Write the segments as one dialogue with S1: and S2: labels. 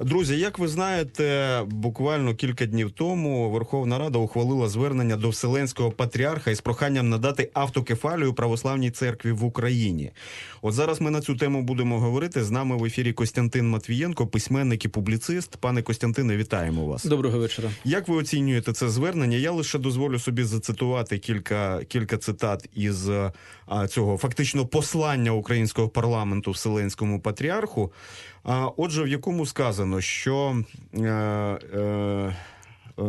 S1: Друзі, як ви знаєте, буквально кілька днів тому Верховна Рада ухвалила звернення до Вселенського патріарха із проханням надати автокефалію православній церкві в Україні. От зараз ми на цю тему будемо говорити. З нами в ефірі Костянтин Матвієнко, письменник і публіцист. Пане Костянтине, вітаємо вас.
S2: Доброго вечора.
S1: Як ви оцінюєте це звернення? Я лише дозволю собі зацитувати кілька кілька цитат із а, цього фактично послання українського парламенту Вселенському патріарху. А, отже, в якому сказано, що е, е, Е,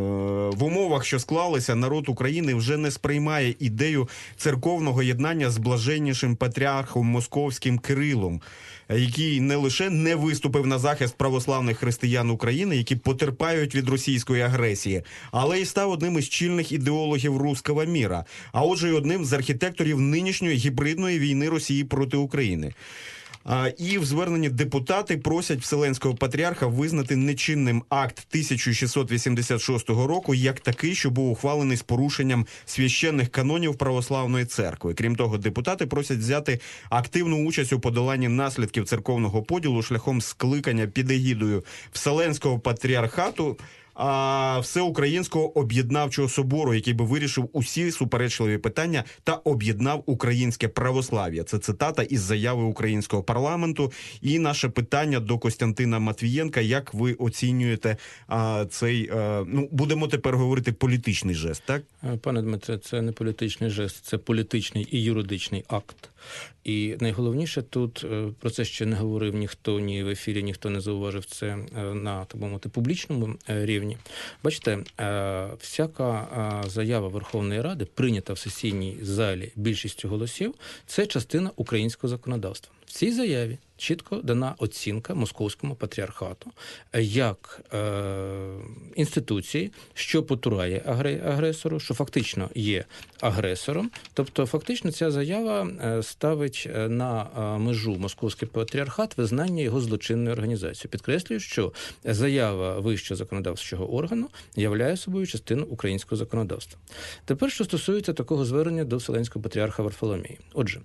S1: в умовах, що склалися, народ України вже не сприймає ідею церковного єднання з блаженнішим патріархом московським Кирилом, який не лише не виступив на захист православних християн України, які потерпають від російської агресії, але й став одним із чільних ідеологів руського міра, а отже, й одним з архітекторів нинішньої гібридної війни Росії проти України. І в зверненні депутати просять Вселенського патріарха визнати нечинним акт 1686 року як такий, що був ухвалений з порушенням священних канонів православної церкви. Крім того, депутати просять взяти активну участь у подоланні наслідків церковного поділу шляхом скликання під егідою Вселенського патріархату а, всеукраїнського об'єднавчого собору, який би вирішив усі суперечливі питання та об'єднав українське православ'я. Це цитата із заяви українського парламенту. І наше питання до Костянтина Матвієнка: як ви оцінюєте а, цей а, ну будемо тепер говорити політичний жест? Так,
S2: пане Дмитре, це не політичний жест, це політичний і юридичний акт. І найголовніше тут е, про це ще не говорив ніхто ні в ефірі, ніхто не зауважив це е, на так мовити публічному е, рівні. Бачите, всяка заява Верховної Ради, прийнята в сесійній залі більшістю голосів, це частина українського законодавства. Цій заяві чітко дана оцінка московському патріархату як е, інституції, що потурає агресору, що фактично є агресором. Тобто, фактично, ця заява е, ставить е, на е, межу московський патріархат визнання його злочинної організації. Підкреслюю, що заява вищого законодавчого органу являє собою частину українського законодавства. Тепер, що стосується такого звернення до Вселенського патріарха Варфоломії, отже,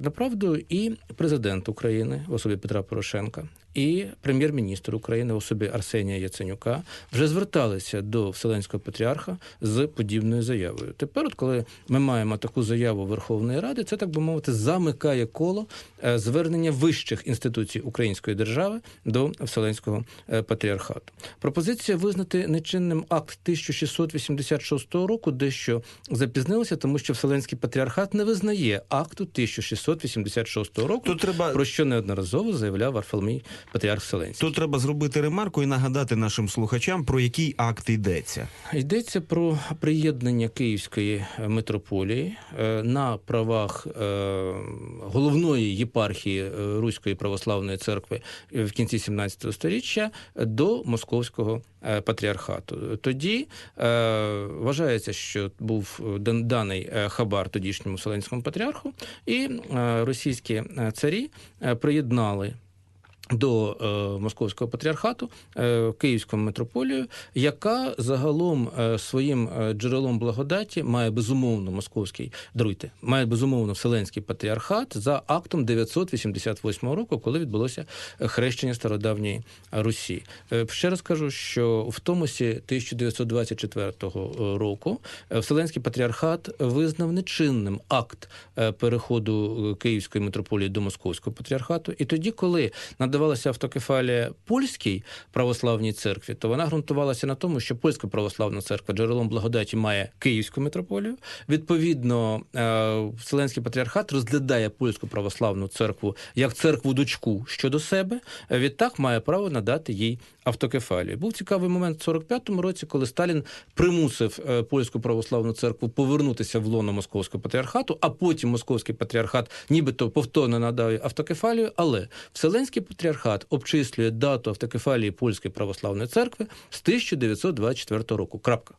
S2: направду і президент України в особі Петра Порошенка і прем'єр-міністр України в особі Арсенія Яценюка вже зверталися до Вселенського патріарха з подібною заявою. Тепер, от коли ми маємо таку заяву Верховної Ради, це так би мовити замикає коло е, звернення вищих інституцій Української держави до Вселенського е, патріархату. Пропозиція визнати нечинним акт 1686 року дещо запізнилася, тому що Вселенський патріархат не визнає акту 1686 року. Тут треба про що неодноразово заявляв Варфоломій Патріарх Вселенський.
S1: Тут треба зробити ремарку і нагадати нашим слухачам, про який акт йдеться.
S2: Йдеться про приєднання Київської митрополії е, на правах е, головної єпархії е, Руської православної церкви в кінці 17 століття до московського патріархату. Тоді вважається, що був даний хабар тодішньому Вселенському патріарху, і російські царі приєднали до е, московського патріархату е, Київську митрополію, яка загалом е, своїм е, джерелом благодаті має безумовно московський даруйте, має безумовно вселенський патріархат за актом 988 року, коли відбулося хрещення стародавньої Русі. Е, ще раз кажу, що в Томосі 1924 року е, Вселенський патріархат визнав нечинним акт е, переходу Київської митрополії до московського патріархату, і тоді, коли на надавалася автокефалія польській православній церкві, то вона ґрунтувалася на тому, що польська православна церква джерелом благодаті має Київську митрополію. Відповідно, е, Вселенський патріархат розглядає польську православну церкву як церкву дочку щодо себе. Відтак має право надати їй автокефалію. Був цікавий момент в 45-му році, коли Сталін примусив е, польську православну церкву повернутися в лоно московського патріархату, а потім московський патріархат, нібито повторно надав автокефалію. Але Вселенський патріархат обчислює дату автокефалії польської православної церкви з 1924 року. Крапка.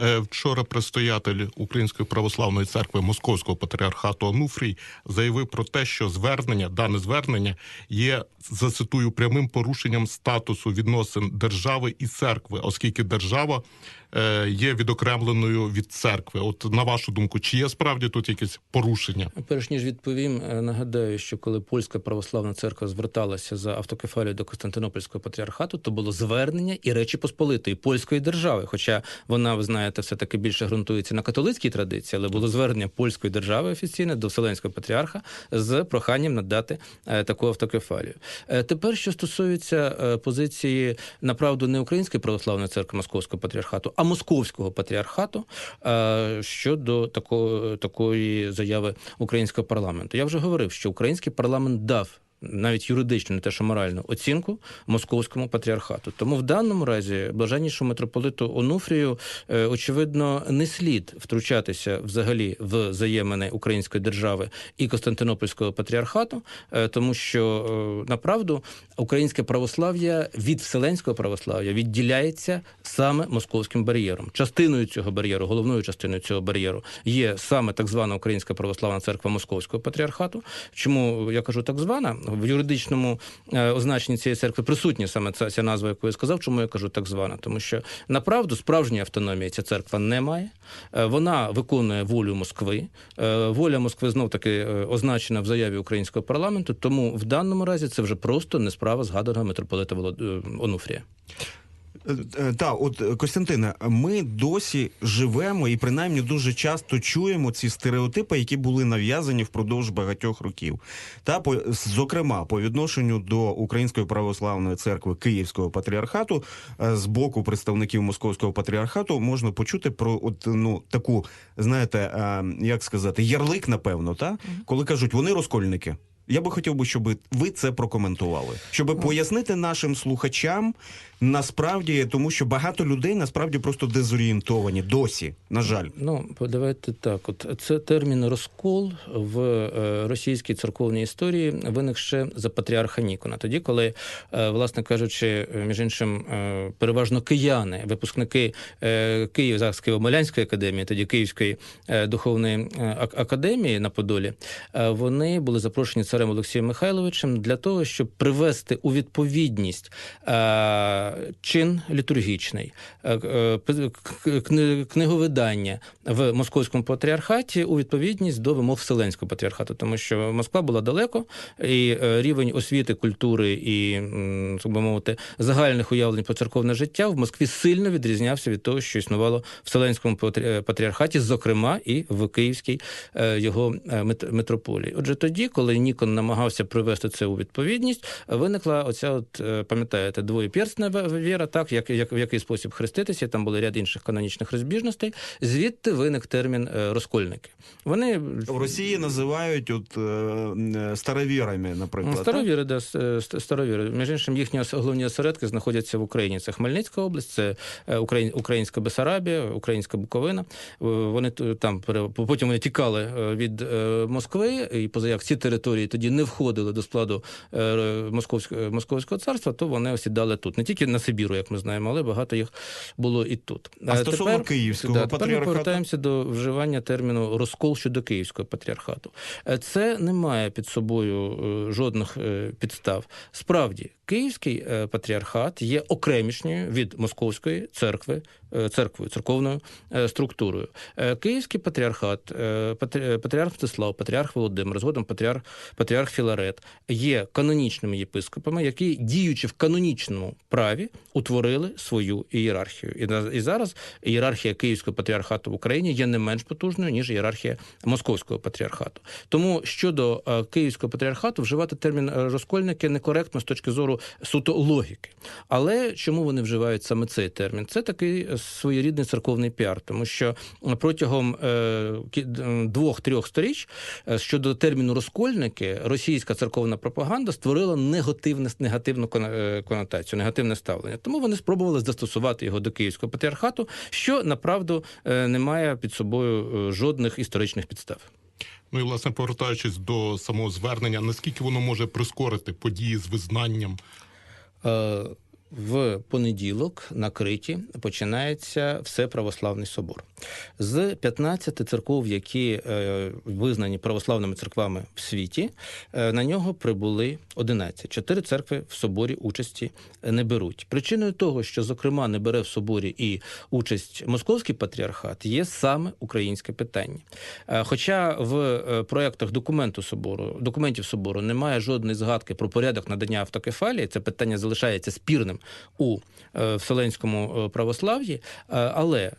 S3: Е, Вчора предстоятель Української православної церкви Московського патріархату Онуфрій заявив про те, що звернення, дане звернення є зацитую прямим порушенням статусу відносин держави і церкви, оскільки держава є відокремленою від церкви. От на вашу думку, чи є справді тут якесь порушення?
S2: Перш ніж відповім, е, нагадаю, що коли польська православна церква зверталася за автокефалію до Константинопольського патріархату, то було звернення і Речі Посполитої польської держави. Хоча вона, ви знаєте, все таки більше ґрунтується на католицькій традиції, але було звернення польської держави офіційне до Вселенського патріарха з проханням надати е, таку автокефалію. Е, Тепер, що стосується е, позиції направду не Української православної церкви Московського патріархату, а Московського патріархату е, щодо такої, такої заяви українського парламенту. Я вже говорив, що український парламент дав. Навіть юридично, не те, що моральну оцінку московському патріархату. Тому в даному разі блаженнішому митрополиту Онуфрію, е, очевидно, не слід втручатися взагалі в взаємини української держави і Константинопольського патріархату, е, тому що е, направду українське православ'я від вселенського православ'я відділяється саме московським бар'єром. Частиною цього бар'єру, головною частиною цього бар'єру є саме так звана Українська православна церква Московського патріархату. Чому я кажу так звана? В юридичному е, означенні цієї церкви присутня саме ця, ця назва, яку я сказав. Чому я кажу так звана? Тому що направду справжньої автономії ця церква не має. Е, Вона виконує волю Москви. Е, Воля Москви знов таки означена в заяві українського парламенту. Тому в даному разі це вже просто не справа згаданого митрополита Волод... Онуфрія.
S1: Так, от е, Костянтине, ми досі живемо і принаймні дуже часто чуємо ці стереотипи, які були нав'язані впродовж багатьох років. Та по зокрема по відношенню до Української православної церкви Київського патріархату е, з боку представників Московського патріархату можна почути про от ну таку, знаєте, е, як сказати, ярлик, напевно, та коли кажуть, вони розкольники. Я би хотів би, щоб ви це прокоментували, щоб пояснити нашим слухачам насправді, тому що багато людей насправді просто дезорієнтовані досі. На жаль,
S2: Ну, давайте так. От це термін розкол в е, російській церковній історії виник ще за патріарха Нікона. Тоді, коли, е, власне кажучи, між іншим, е, переважно кияни, випускники Київ Києво-Молянської академії, тоді Київської духовної академії на Подолі, вони були запрошені царем Олексієм Михайловичем для того, щоб привести у відповідність е, чин літургічний, е, е, книговидання в московському патріархаті у відповідність до вимог Вселенського патріархату, тому що Москва була далеко, і рівень освіти, культури і так би мовити загальних уявлень про церковне життя в Москві сильно відрізнявся від того, що існувало в Вселенському патріархаті, зокрема і в Київській його митрополії. Отже, тоді, коли Нікон намагався привести це у відповідність, виникла оця, от е, пам'ятаєте, двоєперстна ве- віра, так як, як в який спосіб хреститися. Там були ряд інших канонічних розбіжностей. Звідти виник термін е, розкольники. Вони
S1: в Росії називають от е, старовірами, наприклад. так?
S2: Старовіри, да, е, ст- старовіри. Між іншим, їхні головні осередки знаходяться в Україні. Це Хмельницька область, це Українська Бесарабія, Українська Буковина. Вони там потім вони тікали від Москви, і поза як ці території тоді не входили до складу е, Московського, Московського царства, то вони осідали тут. Не тільки на Сибіру, як ми знаємо, але багато їх було і тут.
S1: А
S2: Е,
S1: стосовно Київського
S2: да, тепер ми повертаємося до вживання терміну розкол щодо Київського патріархату. Е, Це не має під собою е, жодних е, підстав. Справді, Київський е, патріархат є окремішньою від Московської церкви, е, церквою, церковною е, структурою. Київський патріархат, патріарх Мстислав, патріарх Володимир, згодом патріарх, патріарх Філарет є канонічними єпископами, які, діючи в канонічному праві, утворили свою ієрархію. І, зараз ієрархія Київського патріархату в Україні є не менш потужною, ніж ієрархія Московського патріархату. Тому щодо Київського патріархату вживати термін розкольники некоректно з точки зору суто логіки. Але чому вони вживають саме цей термін? Це такий своєрідний церковний піар, тому що протягом е, двох-трьох сторіч е, щодо терміну розкольники російська церковна пропаганда створила негативне негативну е, конотацію, негативне ставлення. Тому вони спробували застосувати його до Київського патріархату, що направду не має під собою жодних історичних підстав.
S3: Ну і власне повертаючись до самого звернення, наскільки воно може прискорити події з визнанням?
S2: Е, в понеділок на Криті починається Всеправославний собор. З 15 церков, які е, визнані православними церквами в світі, е, на нього прибули 11. Чотири церкви в соборі участі не беруть. Причиною того, що зокрема не бере в соборі і участь московський патріархат, є саме українське питання. Е, Хоча в проектах документу собору документів собору немає жодної згадки про порядок надання автокефалії, це питання залишається спірним у е, вселенському е, православ'ї, е, але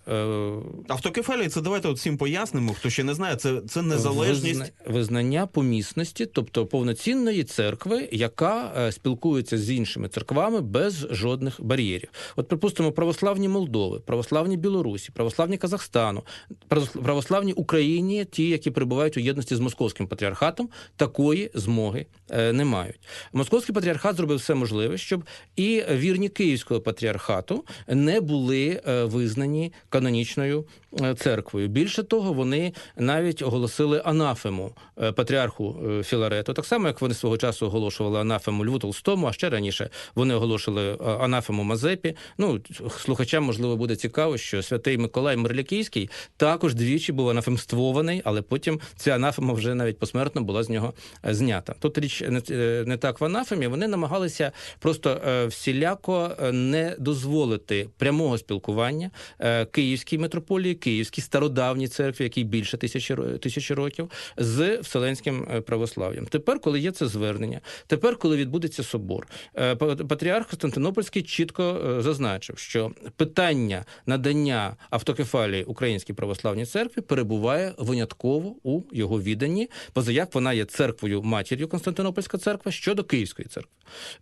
S1: Автокефалія, це давайте от всім пояснимо, хто ще не знає, це, це незалежність.
S2: Визна- визнання помісності, тобто повноцінної церкви, яка спілкується з іншими церквами без жодних бар'єрів. От, припустимо, православні Молдови, православні Білорусі, православні Казахстану, правос- православні Україні, ті, які перебувають у єдності з московським патріархатом, такої змоги не мають. Московський патріархат зробив все можливе, щоб і вірні Київського патріархату не були е, визнані канонічною е, церквою. Більше того, вони навіть оголосили анафему е, патріарху Філарету, так само як вони свого часу оголошували анафему Льву Толстому, а ще раніше вони оголошували е, анафему Мазепі. Ну слухачам можливо буде цікаво, що святий Миколай Мирляківський також двічі був анафемствований, але потім ця анафема вже навіть посмертно була з нього знята. Тут річ не, так в анафемі. Вони намагалися просто е, всіляко е, не дозволити прямого спілкування е, Київській митрополії, Київській стародавній церкві, якій більше тисячі тисячі років, з вселенським е, православ'ям. Тепер, коли є це звернення, тепер, коли відбудеться собор, па- патріарх Константинопольський чітко зазначив, що питання надання автокефалії Українській православній церкві перебуває винятково у його відданні, позаяк вона є церквою матір'ю Константинопольська церква щодо Київської церкви.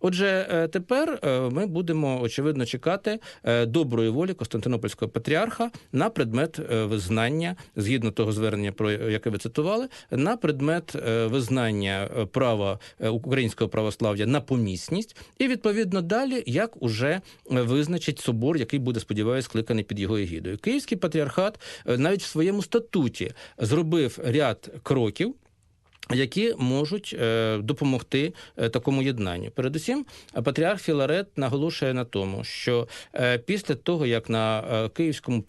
S2: Отже, тепер е, будемо очевидно чекати е, доброї волі Константинопольського патріарха на предмет е, визнання, згідно того звернення, про яке ви цитували, на предмет е, визнання права українського православ'я на помісність, і відповідно далі, як уже визначить собор, який буде, сподіваюся, скликаний під його егідою. Київський патріархат навіть в своєму статуті зробив ряд кроків які можуть е, допомогти е, такому єднанню. Передусім, патріарх Філарет наголошує на тому, що е, після того, як на е, київському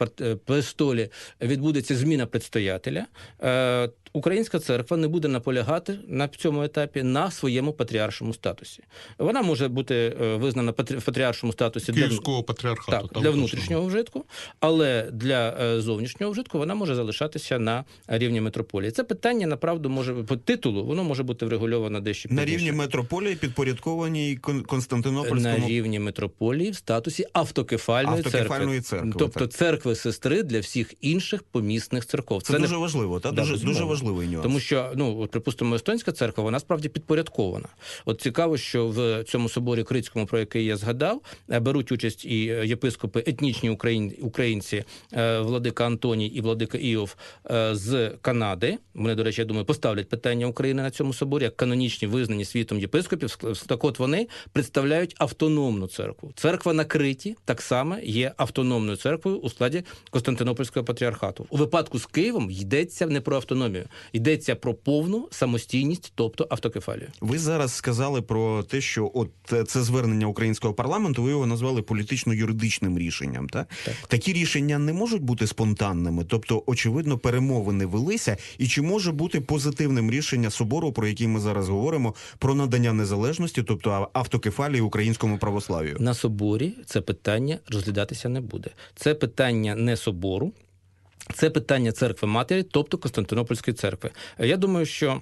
S2: престолі відбудеться зміна предстоятеля, е, Українська церква не буде наполягати на цьому етапі на своєму патріаршому статусі. Вона може бути визнана в патріаршому статусі для
S3: патріархату.
S2: так, для внутрішнього вжитку, але для зовнішнього вжитку вона може залишатися на рівні митрополії. Це питання направду може титулу, воно може бути врегульовано дещо
S1: На
S2: пізніше.
S1: рівні метрополії підпорядкованій Кон-
S2: на рівні митрополії в статусі автокефальної,
S1: Автокефальної церкви,
S2: тобто
S1: так.
S2: церкви сестри для всіх інших помісних церков.
S1: Це,
S2: не
S1: дуже важливо, та
S2: Да,
S1: дуже,
S2: безумовно.
S1: дуже важливий нюанс.
S2: Тому що, ну от припустимо, естонська церква, вона справді підпорядкована. От цікаво, що в цьому соборі Крицькому, про який я згадав, е, беруть участь і е, єпископи етнічні українці, е, владика Антоній і владика Іов з Канади. Вони, до речі, я думаю, поставлять питання України на цьому соборі як канонічні визнані світом єпископів. Ск- Так, от вони представляють автономну церкву. Церква на Криті так само є автономною церквою у складі Константинопольського патріархату. У випадку з Києвом йдеться не про автономію, йдеться про повну самостійність, тобто автокефалію.
S1: Ви зараз сказали про те, що от е, це звернення українського парламенту, ви його назвали політично-юридичним рішенням. Так?
S2: Так.
S1: Такі рішення не можуть бути спонтанними, тобто, очевидно, перемовини велися. І чи може бути позитивним рішення собору, про який ми зараз говоримо, про надання незалежності, тобто автокефалії українському православ'ю?
S2: На соборі це питання розглядатися не буде. Це питання не собору. Це питання церкви матері, тобто Константинопольської церкви. Я думаю, що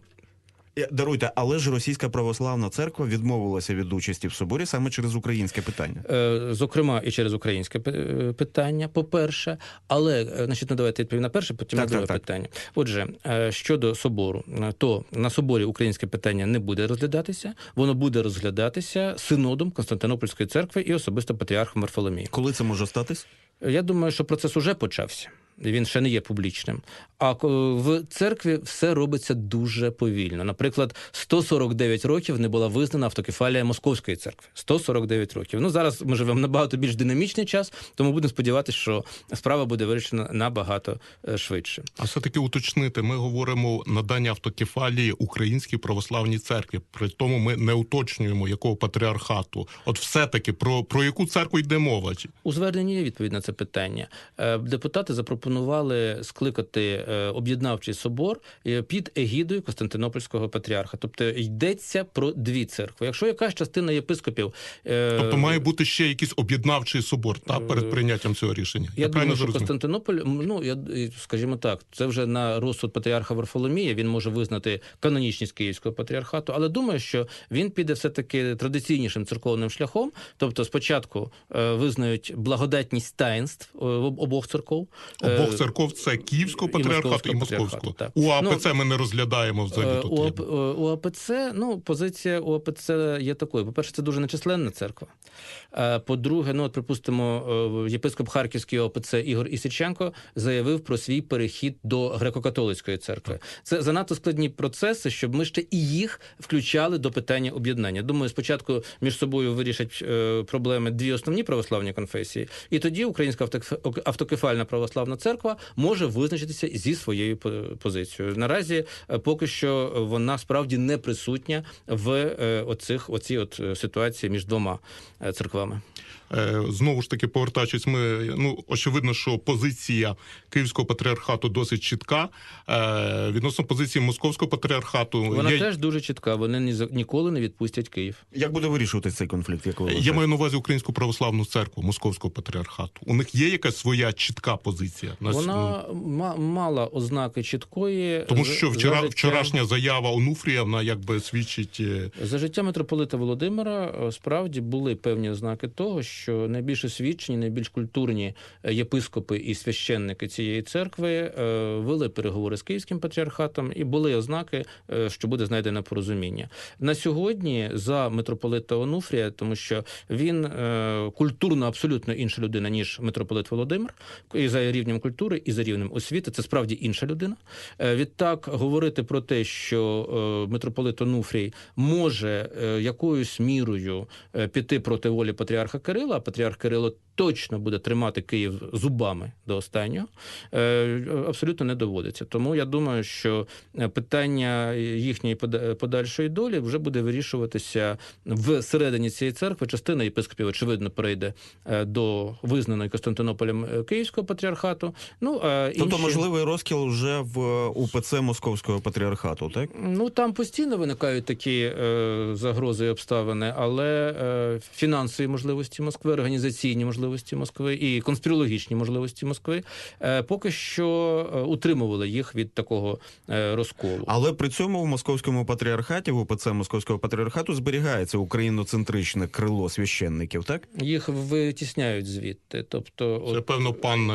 S1: Даруйте, але ж російська православна церква відмовилася від участі в соборі саме через українське питання.
S2: Е, зокрема, і через українське е, питання, по-перше, але е, значить, ну, давайте відповім на перше, потім
S1: Так,
S2: на друге
S1: так, так.
S2: питання. Отже, е, щодо собору, е, то на соборі українське питання не буде розглядатися, воно буде розглядатися синодом Константинопольської церкви і особисто патріархом Варфоломієм.
S1: Коли це може статись?
S2: Я думаю, що процес уже почався. Він ще не є публічним. А в церкві все робиться дуже повільно. Наприклад, 149 років не була визнана автокефалія Московської церкви. 149 років. Ну зараз ми живемо набагато більш динамічний час, тому будемо сподіватися, що справа буде вирішена набагато е, швидше.
S3: А все-таки уточнити, ми говоримо надання автокефалії Українській православній церкві. При тому ми не уточнюємо якого патріархату. От все-таки про, про яку церкву йде мова?
S2: У зверненні є відповідь на це питання. Е, Депутати запропонували скликати е, об'єднавчий собор е, під егідою Константинопольського патріарха. Тобто йдеться про дві церкви. Якщо якась частина єпископів, е,
S3: Тобто має бути ще якийсь об'єднавчий собор та перед прийняттям цього рішення.
S2: Я
S3: правильно
S2: думаю, що? Константинополь, ну я скажімо так, це вже на розсуд патріарха Варфоломія. Він може визнати канонічність Київського патріархату, але думаю, що він піде все таки традиційнішим церковним шляхом. Тобто, спочатку визнають благодатність таїнств об- обох церков. Е,
S3: Обох церков це Київського патріархату і
S2: Московського
S3: Московського. У АПЦ ми не розглядаємо
S2: Е,
S3: взагалі тут.
S2: У. АП- е, у АПЦ, ну, позиція у АПЦ є такою. По-перше, це дуже нечисленна церква. Е, По-друге, ну, от, припустимо, е, єпископ Харківської ОПЦ Ігор Ісиченко заявив про свій перехід до греко-католицької церкви. Це занадто складні процеси, щоб ми ще і їх включали до питання об'єднання. Думаю, спочатку між собою вирішать е, проблеми дві основні православні конфесії, і тоді Українська автокеф- автокефальна православна церква може визначитися зі своєю по- позицією. Наразі е, поки що вона справді не присутня в е, оцих оцій от е, ситуації між двома е, церквами.
S3: Е, Знову ж таки, повертаючись, ми ну очевидно, що позиція Київського патріархату досить чітка. Е, Відносно позиції Московського патріархату
S2: Вона
S3: є,
S2: теж дуже чітка. Вони ні за- ніколи не відпустять Київ.
S1: Як буде вирішуватися цей конфлікт? Як ви
S3: я маю на увазі Українську православну церкву Московського патріархату. У них є якась своя чітка позиція на
S2: Вона ма- мала ознаки чіткої,
S3: тому,
S2: за-
S3: що
S2: за
S3: вчора
S2: життя-
S3: вчорашня заява Онуфрія вона якби свідчить. е,
S2: За життя митрополита Володимира е, справді були певні ознаки того, що найбільш освічені, найбільш культурні е, єпископи і священники цієї церкви е, вели переговори з київським патріархатом, і були ознаки, е, що буде знайдено порозуміння. На сьогодні за митрополита Онуфрія, тому що він культурно абсолютно інша людина, ніж митрополит Володимир, і за рівнем культури, і за рівнем освіти. Це справді інша людина. Відтак говорити про те, що митрополит Онуфрій може якоюсь мірою піти проти волі патріарха Кирила, а патріарх Кирило точно буде тримати Київ зубами до останнього, е, абсолютно не доводиться. Тому я думаю, що е, питання їхньої пода- подальшої долі вже буде вирішуватися всередині цієї церкви. Частина єпископів, очевидно, перейде е, до визнаної Константинополем Київського патріархату. Ну а
S1: Тобто можливий розкіл вже в УПЦ Московського патріархату, так?
S2: Ну там постійно виникають такі загрози і обставини, але фінансові можливості Москви, організаційні можливості Москви і конспірологічні можливості Москви е, поки що е, утримували їх від такого е, розколу.
S1: Але при цьому в московському патріархаті, в УПЦ Московського патріархату, зберігається україноцентричне крило священників, так?
S2: Їх витісняють звідти. Тобто,
S3: Це
S2: от,
S3: певно пан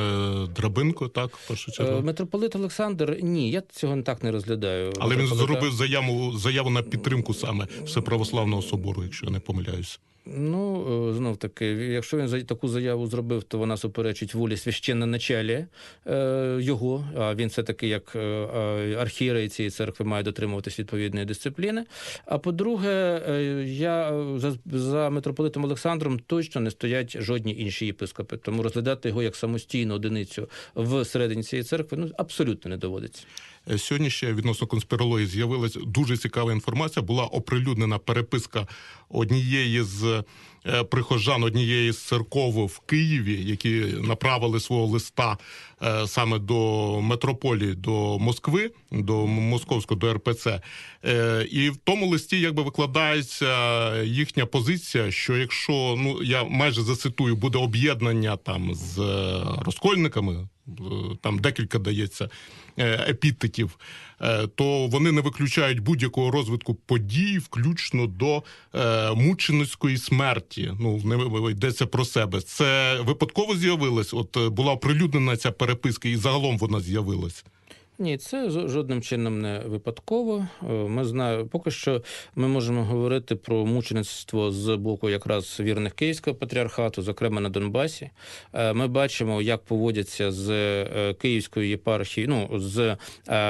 S3: Драбинко, так в першу чергу.
S2: митрополит Олександр, ні, я цього так не розглядаю.
S3: Але він зробив заяву заяву на підтримку саме Всеправославного собору, якщо я не помиляюсь.
S2: Ну, знов таки, якщо він таку заяву зробив, то вона суперечить волі священноначалія е, його. А він все-таки, як е, е, архієрей цієї церкви, має дотримуватись відповідної дисципліни. А по-друге, е, я е, за, за митрополитом Олександром точно не стоять жодні інші єпископи. Тому розглядати його як самостійну одиницю всередині цієї церкви ну абсолютно не доводиться.
S3: Е, Сьогодні ще відносно конспірології з'явилася дуже цікава інформація. Була оприлюднена переписка однієї з прихожан однієї з церков в Києві, які направили свого листа е, саме до метрополії, до Москви, до Московського, до РПЦ. Е, І в тому листі якби викладається їхня позиція, що якщо ну я майже зацитую, буде об'єднання там з е, розкольниками, е, там декілька дається е, епітетів, е, то вони не виключають будь-якого розвитку подій, включно до е, мученицької смерті. Ну не йдеться про себе. Це випадково з'явилось. От е, була оприлюднена ця переписка, і загалом вона з'явилась.
S2: Ні, це жо- жодним чином не випадково. Е, Ми знаємо, поки що ми можемо говорити про мучеництво з боку якраз вірних Київського патріархату, зокрема на Донбасі. Е, Ми бачимо, як поводяться з е, Київською єпархією, ну з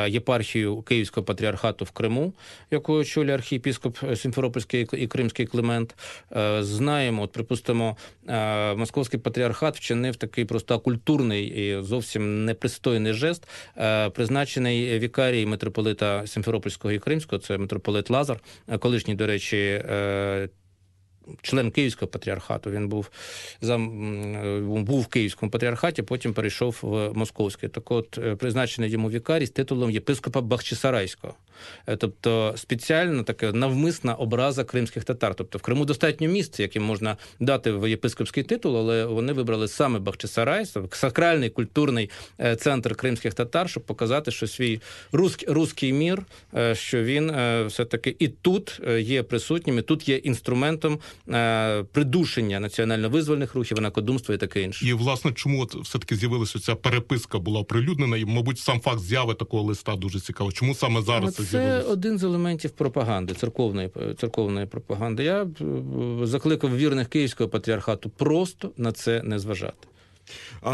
S2: єпархією Київського патріархату в Криму, яку очолює архієпіскоп Сімферопольський і Кримський Климент. Знаємо, от припустимо, Московський патріархат вчинив такий просто акультурний і зовсім непристойний жест. Е, Призначений вікарій митрополита Сімферопольського і Кримського, це митрополит Лазар, е, колишній, до речі, е, член Київського патріархату. Він був зам був в Київському патріархаті, потім перейшов в Московський. Так от е, призначений йому вікарій з титулом єпископа Бахчисарайського. Е, Тобто спеціально така навмисна образа кримських татар. Тобто в Криму достатньо місць, яким можна дати в єпископський титул, але вони вибрали саме Бахчисарай, сакральний культурний е, центр кримських татар, щоб показати, що свій руський, руський мір, е, що він е, все-таки і тут е, є присутнім, і тут є інструментом е, придушення національно-визвольних рухів, інакодумства і таке інше.
S3: І власне, чому от все-таки з'явилася ця переписка була оприлюднена, і, мабуть, сам факт з'яви такого листа дуже цікаво. Чому саме зараз це
S2: це
S3: з'явилося?
S2: один з елементів пропаганди, церковної, церковної пропаганди. Я е, закликав вірних Київського патріархату просто на це не зважати.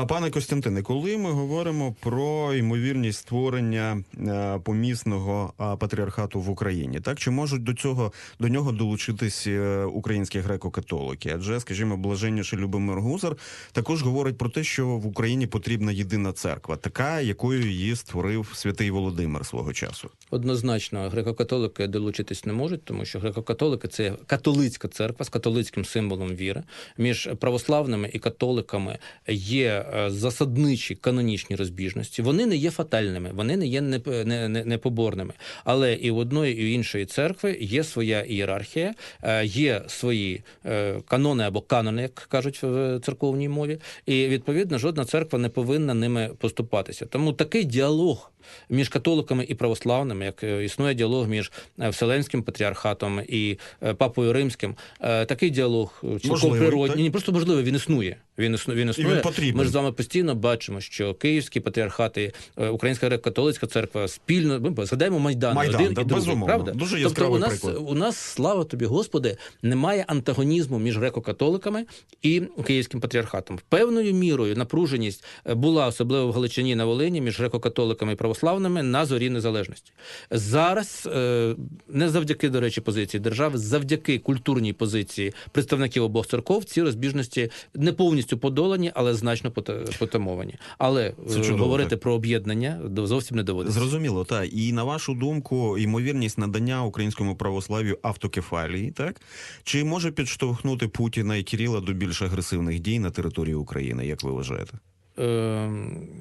S1: Пане Костянтине, коли ми говоримо про ймовірність створення е, помісного патріархату в Україні, так чи можуть до цього до нього долучитись е, українські греко-католики? Адже, скажімо, блаженніший Любомир Гузар також говорить про те, що в Україні потрібна єдина церква, така якою її створив святий Володимир свого часу.
S2: Однозначно, греко-католики долучитись не можуть, тому що греко-католики це католицька церква з католицьким символом віри. Між православними і католиками є е, засадничі канонічні розбіжності. Вони не є фатальними, вони не є не- не- непоборними. Але і в одної, і в іншої церкви є своя ієрархія, е, є свої е, канони або канони, як кажуть в церковній мові. І відповідно жодна церква не повинна ними поступатися. Тому такий діалог між католиками і православними, як е, існує діалог між е, Вселенським патріархатом і е, Папою Римським. Такий діалог цілком
S1: Можливий,
S2: природній. Ні, просто можливо, він існує. Він існує. Він існує.
S1: він потрібен.
S2: Ми ж з вами постійно бачимо, що Київський патріархат і е, Українська греко-католицька церква спільно ми згадаємо Майдан,
S1: Майдан,
S2: один
S1: да,
S2: і другий, правда?
S1: Дуже
S2: тобто у нас
S1: приклад.
S2: у нас слава тобі, Господи, немає антагонізму між греко-католиками і київським патріархатом. Певною мірою напруженість була особливо в Галичині на Волині між греко-католиками і православними на зорі незалежності. Зараз е, не завдяки, до речі, позиції держави, завдяки культурній позиції представників обох церков, ці розбіжності не повністю подолані, але значно пота- потамовані. Але е,
S1: чудово,
S2: говорити
S1: так.
S2: про об'єднання зовсім не доводиться.
S1: Зрозуміло, так. І на вашу думку, ймовірність надання українському православ'ю автокефалії, так чи може підштовхнути Путіна і Кіріла до більш агресивних дій на території України, як ви вважаєте?
S2: Е,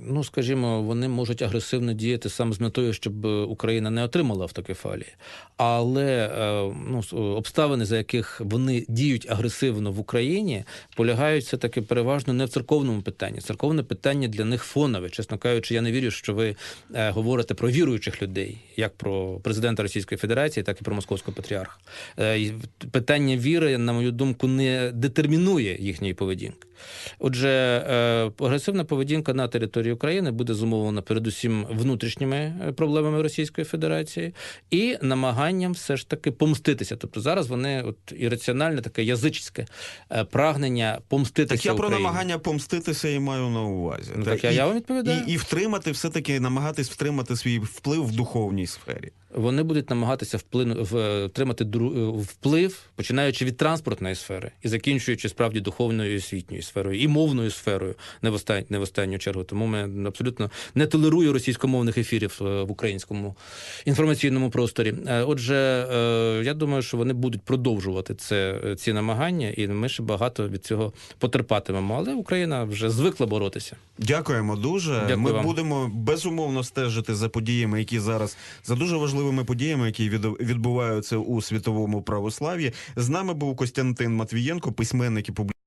S2: ну, скажімо, вони можуть агресивно діяти саме з метою, щоб е, Україна не отримала автокефалії. Але е, ну, обставини, за яких вони діють агресивно в Україні, полягають все таки переважно не в церковному питанні. Церковне питання для них фонове. Чесно кажучи, я не вірю, що ви е, говорите про віруючих людей, як про президента Російської Федерації, так і про московського патріарха. Питання віри, на мою думку, не детермінує їхньої поведінки. Отже, е, агресивна поведінка на території України буде зумовлена передусім внутрішніми е, проблемами Російської Федерації і намаганням все ж таки помститися. Тобто зараз вони от ірраціональне таке язичське е, прагнення помститися.
S1: Так я про намагання помститися і маю на увазі.
S2: Ну, так я- я вам відповідаю.
S1: І, і втримати, все-таки намагатись втримати свій вплив в духовній сфері.
S2: Вони будуть намагатися вплину втримати дру- вплив, починаючи від транспортної сфери і закінчуючи справді духовною і освітньою сферою і мовною сферою, не в останню, не в останню чергу. Тому ми абсолютно не толерую російськомовних ефірів е, в українському інформаційному просторі. Е, Отже, е, я думаю, що вони будуть продовжувати це ці намагання, і ми ще багато від цього потерпатимемо. Але Україна вже звикла боротися.
S1: Дякуємо дуже.
S2: Дякую
S1: Ми
S2: вам.
S1: будемо безумовно стежити за подіями, які зараз за дуже важливими подіями, які відбуваються у світовому православ'ї. З нами був Костянтин Матвієнко, письменник і публіцist